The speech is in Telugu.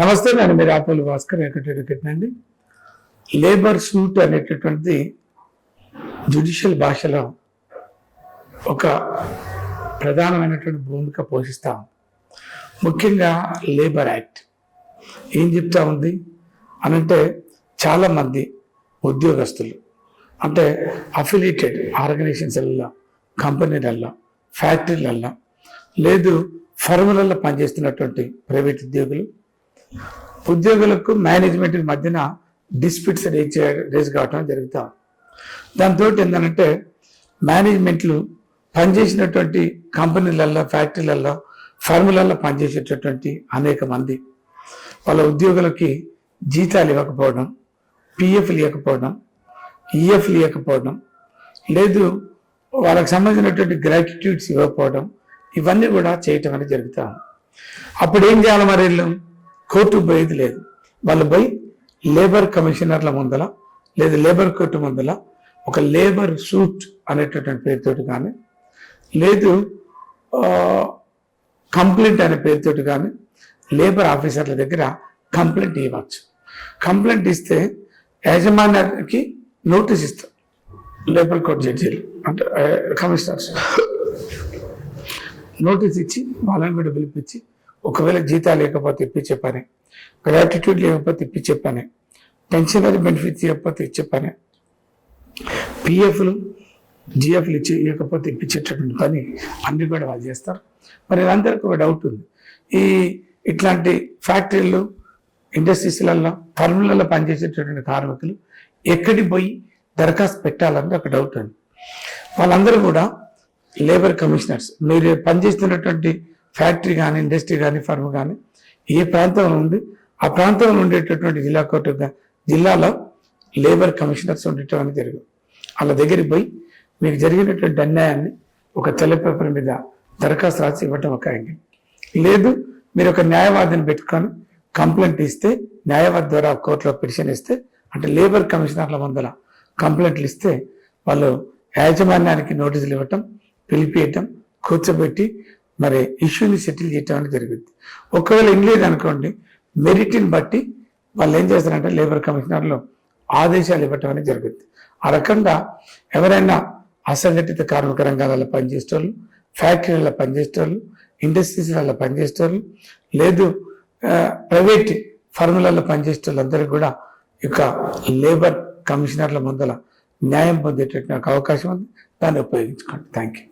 నమస్తే నేను మీరు ఆపోలు భాస్కర్ ఎక్కడికెట్ అండి లేబర్ సూట్ అనేటటువంటిది జ్యుడిషియల్ భాషలో ఒక ప్రధానమైనటువంటి భూమిక పోషిస్తాం. ముఖ్యంగా లేబర్ యాక్ట్. ఏం చెప్తా ఉంది? అనంటే చాలామంది ఉద్యోగస్తులు అంటే అఫిలియేటెడ్ ఆర్గనైజేషన్స్లలో కంపెనీలల్లో ఫ్యాక్టరీలల్లో లేదు ఫర్ములలో పనిచేస్తున్నటువంటి ప్రైవేట్ ఉద్యోగులు ఉద్యోగులకు మేనేజ్మెంట్ మధ్యన డిస్ప్యూట్స్ రేజ్ రేజ్ కావటం జరుగుతాం. దాంతో ఏంటంటే మేనేజ్మెంట్లు పనిచేసినటువంటి కంపెనీలలో ఫ్యాక్టరీలలో ఫర్ములలో పనిచేసేటటువంటి అనేక మంది. వాళ్ళ ఉద్యోగులకి జీతాలు ఇవ్వకపోవడం పిఎఫ్లు ఇవ్వకపోవడం ఈఎఫ్లు ఇవ్వకపోవడం లేదు వాళ్ళకి సంబంధించినటువంటి గ్రాటిట్యూడ్స్ ఇవ్వకపోవడం ఇవన్నీ కూడా చేయటం అనేది జరుగుతాం. అప్పుడు ఏం చేయాలి మరి వీళ్ళు? కోర్టు పోయేది లేదు. వాళ్ళు పోయి లేబర్ కమిషనర్ల ముందల లేదా లేబర్ కోర్టు ముందల ఒక లేబర్ సూట్ అనేటటువంటి పేరుతోటి కానీ లేదు కంప్లైంట్ అనే పేరుతోటి కానీ లేబర్ ఆఫీసర్ల దగ్గర కంప్లైంట్ ఇవ్వచ్చు. కంప్లైంట్ ఇస్తే యాజమాన్యానికి నోటీస్ ఇస్తారు. లేబర్ కోర్ట్ జడ్జీలు అంటే కమిషనర్స్. నోటీస్ ఇచ్చి వాళ్ళని కూడా పిలిపించి ఒకవేళ జీతాలు లేకపోతే ఇప్పించే పని గ్రాటిట్యూడ్ లేకపోతే ఇప్పించే పని పెన్షనరీ బెనిఫిట్స్ ఇవ్వకపోతే ఇచ్చే పని పిఎఫ్లు జిఎఫ్లు ఇచ్చి ఇవ్వకపోతే ఇప్పించేటటువంటి పని అన్ని కూడా వాళ్ళు చేస్తారు. మరి అందరికీ ఒక డౌట్ ఉంది. ఈ ఇట్లాంటి ఫ్యాక్టరీలు ఇండస్ట్రీస్లలో ఫర్ములలో పనిచేసేటటువంటి కార్మికులు ఎక్కడికి పోయి దరఖాస్తు పెట్టాలన్నది ఒక డౌట్ ఉంది. వాళ్ళందరూ కూడా లేబర్ కమిషనర్స్ మీరు పనిచేస్తున్నటువంటి ఫ్యాక్టరీ కానీ ఇండస్ట్రీ కానీ ఫర్మ్ కానీ ఏ ప్రాంతంలో ఉంది? ఆ ప్రాంతంలో ఉండేటటువంటి జిల్లా కోర్టు జిల్లాలో లేబర్ కమిషనర్స్ ఉండటం అనేది జరిగింది. వాళ్ళ దగ్గరికి పోయి మీకు జరిగినటువంటి అన్యాయాన్ని ఒక తెల్ల పేపర్ మీద దరఖాస్తు రాసి ఇవ్వటం ఒక యాంగిల్. లేదు మీరు ఒక న్యాయవాదిని పెట్టుకొని కంప్లైంట్ ఇస్తే న్యాయవాది ద్వారా కోర్టులో పిటిషన్ ఇస్తే అంటే లేబర్ కమిషనర్ల ముందర కంప్లైంట్లు ఇస్తే వాళ్ళు యాజమాన్యానికి నోటీసులు ఇవ్వటం పిలిపియటం కూర్చోబెట్టి మరి ఇష్యూని సెటిల్ చేయటం అనేది జరిగింది. ఒకవేళ ఏం లేదనుకోండి మెరిట్ని బట్టి వాళ్ళు ఏం చేస్తారంటే లేబర్ కమిషనర్లు ఆదేశాలు ఇవ్వటం అనేది జరుగుతుంది ఆ రకంగా ఎవరైనా అసంఘటిత కార్మిక రంగాలలో పనిచేసేవాళ్ళు ఫ్యాక్టరీలలో పనిచేసేవాళ్ళు ఇండస్ట్రీస్లలో పనిచేసేవాళ్ళు లేదు ప్రైవేట్ ఫర్ములలో పనిచేసే వాళ్ళందరికీ కూడా ఈ యొక్క లేబర్ కమిషనర్ల ముందల న్యాయం పొందేటటువంటి అవకాశం ఉంది. దాన్ని ఉపయోగించుకోండి. Thank you